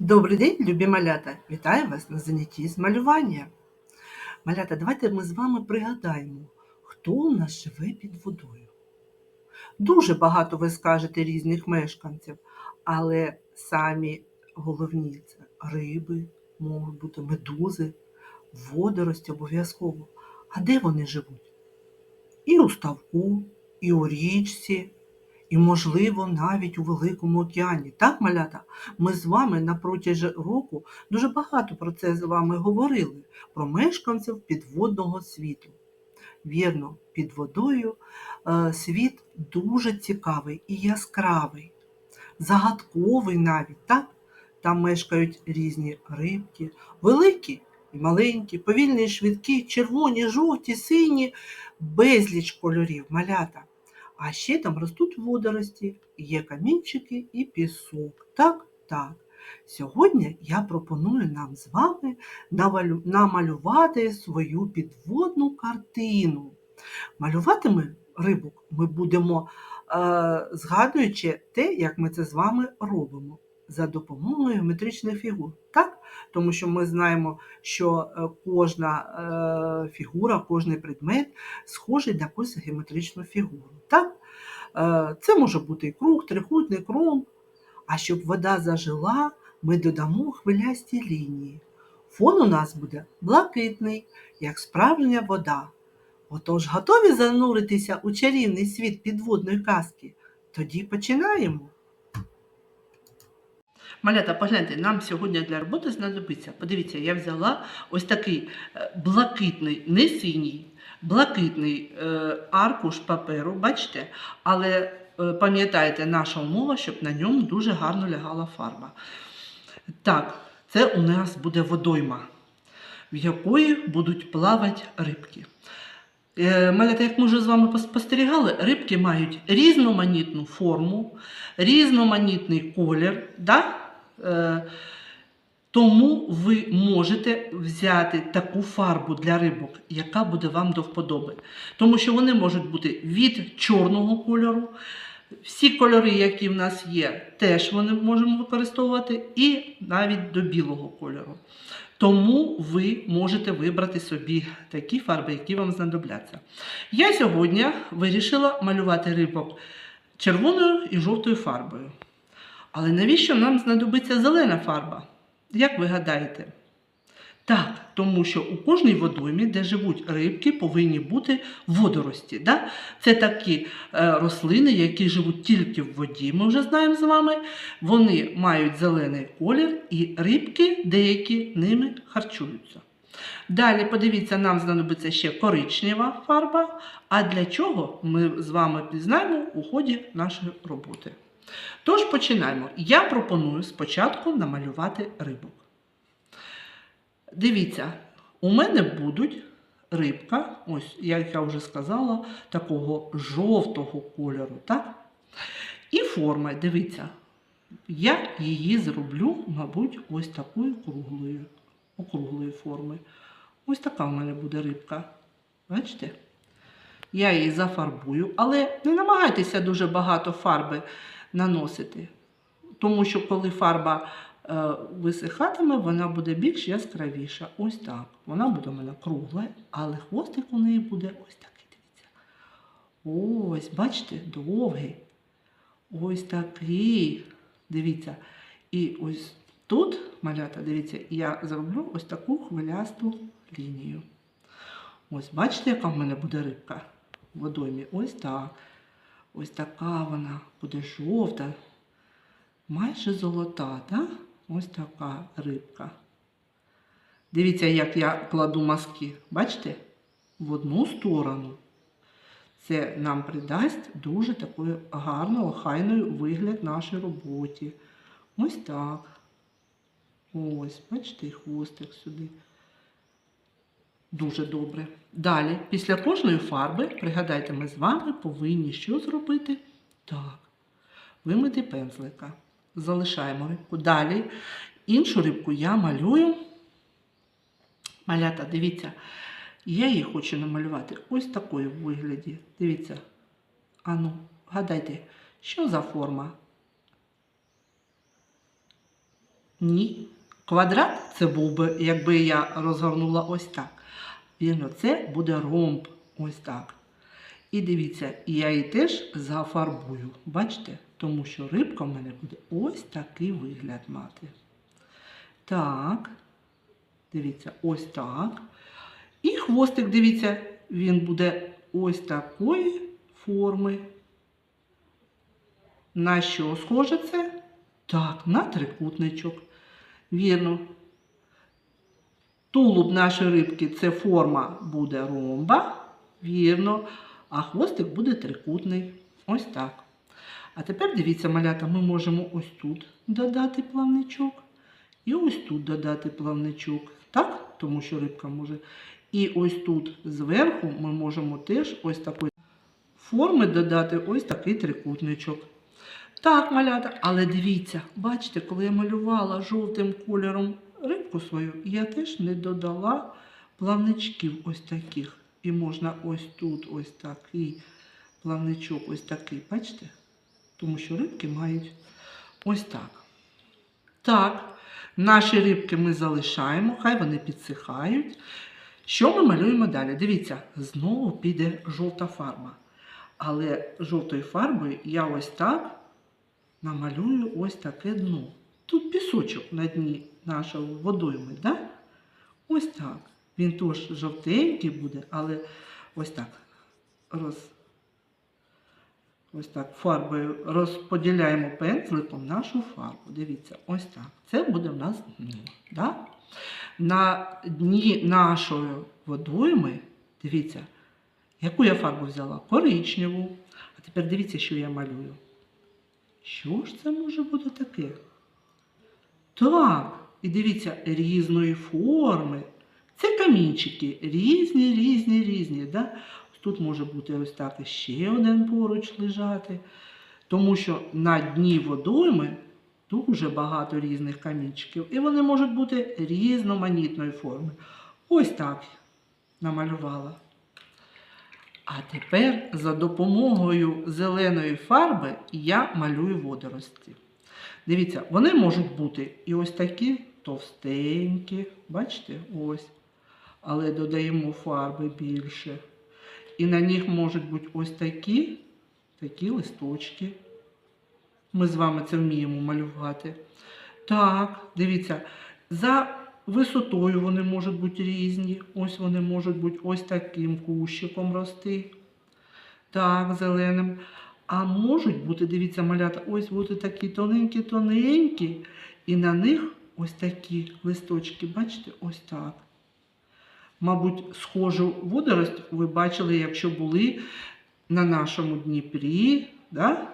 Добрий день, любі малята! Вітаю вас на занятті з малювання. Малята, давайте ми з вами пригадаємо, хто у нас живе під водою. Дуже багато ви скажете різних мешканців, але самі головні це риби, можуть бути медузи, водорості обов'язково. А де вони живуть? І у ставку, і у річці, і, можливо, навіть у Великому океані. Так, малята? Ми з вами на протязі року дуже багато про це з вами говорили, про мешканців підводного світу. Вірно, під водою е, світ дуже цікавий і яскравий, загадковий навіть, так? Там мешкають різні рибки, великі і маленькі, повільні і швидкі, червоні, жовті, сині, безліч кольорів, малята. А ще там ростуть водорості, є камінчики і пісок. Так, так. Сьогодні я пропоную нам з вами намалювати свою підводну картину. Малювати ми рибок ми будемо, е, згадуючи те, як ми це з вами робимо, за допомогою геометричних фігур. Так? Тому що ми знаємо, що е, кожна е, фігура, кожний предмет схожий на якусь геометричну фігуру. Так? Е, Це може бути і круг, трикутник, ромб. А щоб вода зажила, ми додамо хвилясті лінії. Фон у нас буде блакитний, як справжня вода. Отож, готові зануритися у чарівний світ підводної казки? Тоді починаємо. Малята, погляньте, нам сьогодні для роботи знадобиться. Подивіться, я взяла ось такий е, блакитний, не синій, блакитний е, аркуш паперу, бачите? Але е, пам'ятайте, наша умова, щоб на ньому дуже гарно лягала фарба. Так, це у нас буде водойма, в якої будуть плавати рибки. Малята, як ми вже з вами спостерігали, рибки мають різноманітну форму, різноманітний колір. Да? Е, Тому ви можете взяти таку фарбу для рибок, яка буде вам до вподоби. Тому що вони можуть бути від чорного кольору. Всі кольори, які в нас є, теж вони можемо використовувати, і навіть до білого кольору. Тому ви можете вибрати собі такі фарби, які вам знадобляться. Я сьогодні вирішила малювати рибок червоною і жовтою фарбою. Але навіщо нам знадобиться зелена фарба? Як ви гадаєте? Так, тому що у кожній водоймі, де живуть рибки, повинні бути водорості. Да? Це такі е, рослини, які живуть тільки в воді, ми вже знаємо з вами. Вони мають зелений колір, і рибки деякі ними харчуються. Далі, подивіться, нам знадобиться ще коричнева фарба. А для чого ми з вами пізнаємо у ході нашої роботи. Тож починаємо. Я пропоную спочатку намалювати рибок. Дивіться, у мене будуть рибка, ось, як я вже сказала, такого жовтого кольору. так? І форма, дивіться, я її зроблю, мабуть, ось такою круглою, округлої форми. Ось така в мене буде рибка. Бачите? Я її зафарбую, але не намагайтеся дуже багато фарби наносити. Тому що коли фарба е, висихатиме, вона буде більш яскравіша. Ось так. Вона буде у мене кругла, але хвостик у неї буде ось такий. Дивіться. Ось, бачите, довгий. Ось такий. Дивіться. І ось тут, малята, дивіться, я зроблю ось таку хвилясту лінію. Ось, бачите, яка в мене буде рибка водоймі? Ось так. Ось така вона буде жовта, майже золота, так? Ось така рибка. Дивіться, як я кладу мазки. Бачите? В одну сторону. Це нам придасть дуже такий гарний, охайний вигляд нашій роботі. Ось так. Ось, бачите, хвостик сюди. Дуже добре. Далі, після кожної фарби, пригадайте, ми з вами повинні що зробити? Так, вимити пензлика. Залишаємо рибку. Далі іншу рибку я малюю. Малята, дивіться, я її хочу намалювати ось такою в вигляді. Дивіться. Ану, гадайте, що за форма? Ні. Квадрат це був би, якби я розгорнула ось так. Вірно, це буде ромб. Ось так. І дивіться, я її теж зафарбую. Бачите? Тому що рибка в мене буде ось такий вигляд мати. Так. Дивіться, ось так. І хвостик, дивіться, він буде ось такої форми. На що схоже це? Так, на трикутничок. Вірно. Тулуб нашої рибки це форма буде ромба. Вірно. А хвостик буде трикутний. Ось так. А тепер дивіться, малята, ми можемо ось тут додати плавничок. І ось тут додати плавничок. Так? Тому що рибка може. І ось тут зверху ми можемо теж ось такої форми додати ось такий трикутничок. Так, малята, але дивіться, бачите, коли я малювала жовтим кольором рибку свою, я теж не додала плавничків ось таких. І можна ось тут ось такий плавничок, ось такий, бачите? Тому що рибки мають ось так. Так, наші рибки ми залишаємо, хай вони підсихають. Що ми малюємо далі? Дивіться, знову піде жовта фарба. Але жовтою фарбою я ось так намалюю ось таке дно. Тут пісочок на дні нашого водойми, да? Ось так. Він теж жовтенький буде, але ось так роз... ось так фарбою розподіляємо пензликом нашу фарбу. Дивіться, ось так. Це буде в нас дно. Да? На дні нашої водойми, дивіться, яку я фарбу взяла? Коричневу. А тепер дивіться, що я малюю. Що ж це може бути таке? Так, і дивіться, різної форми. Це камінчики. Різні, різні, різні. Да? Тут може бути ось так ще один поруч лежати. Тому що на дні водойми дуже багато різних камінчиків. І вони можуть бути різноманітної форми. Ось так намалювала. А тепер за допомогою зеленої фарби я малюю водорості. Дивіться, вони можуть бути і ось такі товстенькі, бачите, ось. Але додаємо фарби більше. І на них можуть бути ось такі, такі листочки. Ми з вами це вміємо малювати. Так, дивіться, за висотою вони можуть бути різні. Ось вони можуть бути ось таким кущиком рости. Так, зеленим. А можуть бути, дивіться, малята, ось бути такі тоненькі-тоненькі. І на них ось такі листочки, бачите, ось так. Мабуть, схожу водорость ви бачили, якщо були на нашому Дніпрі, да?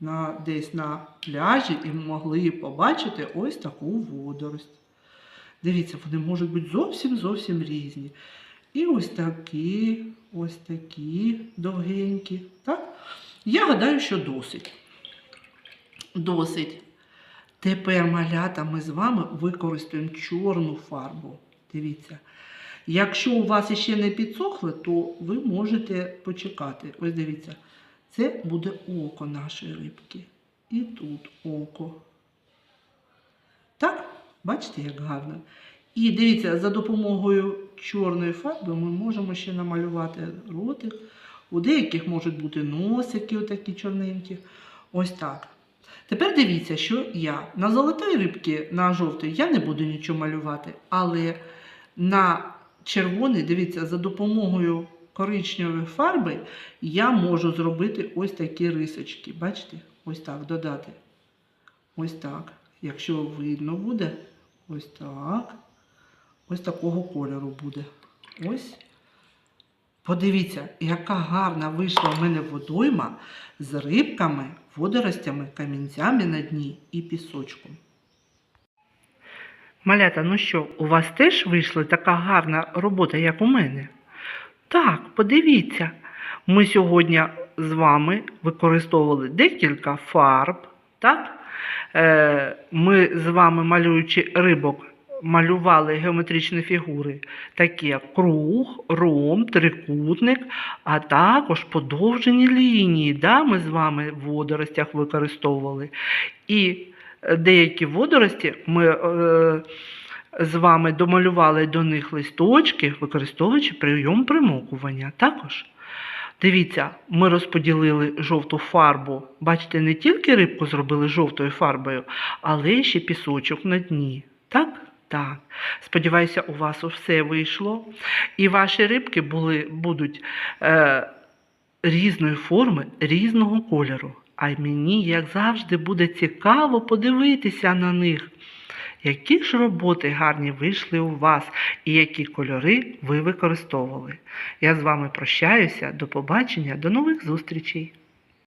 на, десь на пляжі і могли побачити ось таку водорость. Дивіться, вони можуть бути зовсім зовсім різні. І ось такі, ось такі довгенькі. Так? Я гадаю, що досить. Досить. Тепер, малята, ми з вами використаємо чорну фарбу. Дивіться. Якщо у вас ще не підсохло, то ви можете почекати. Ось дивіться, це буде око нашої рибки. І тут око. Так, бачите, як гарно. І дивіться, за допомогою чорної фарби ми можемо ще намалювати ротик. У деяких можуть бути носики, отакі чорненькі. Ось так. Тепер дивіться, що я на золотої рибки, на жовтій я не буду нічого малювати, але на червоний, дивіться, за допомогою коричневої фарби я можу зробити ось такі рисочки. Бачите? Ось так додати. Ось так. Якщо видно буде, ось так. Ось такого кольору буде. Ось. Подивіться, яка гарна вийшла в мене водойма з рибками, водоростями, камінцями на дні і пісочком. Малята, ну що, у вас теж вийшла така гарна робота, як у мене? Так, подивіться, ми сьогодні з вами використовували декілька фарб. Так? Е, Ми з вами, малюючи рибок, малювали геометричні фігури, такі як круг, ромб, трикутник, а також подовжені лінії. Да? Ми з вами в водоростях використовували. І е, деякі водорості ми е, з вами домалювали до них листочки, використовуючи прийом примокування. Також дивіться, ми розподілили жовту фарбу. Бачите, не тільки рибку зробили жовтою фарбою, але ще пісочок на дні. Так? Так. Сподіваюся, у вас все вийшло. І ваші рибки були, будуть е, різної форми, різного кольору. А мені, як завжди, буде цікаво подивитися на них. Які ж роботи гарні вийшли у вас і які кольори ви використовували. Я з вами прощаюся. До побачення, до нових зустрічей!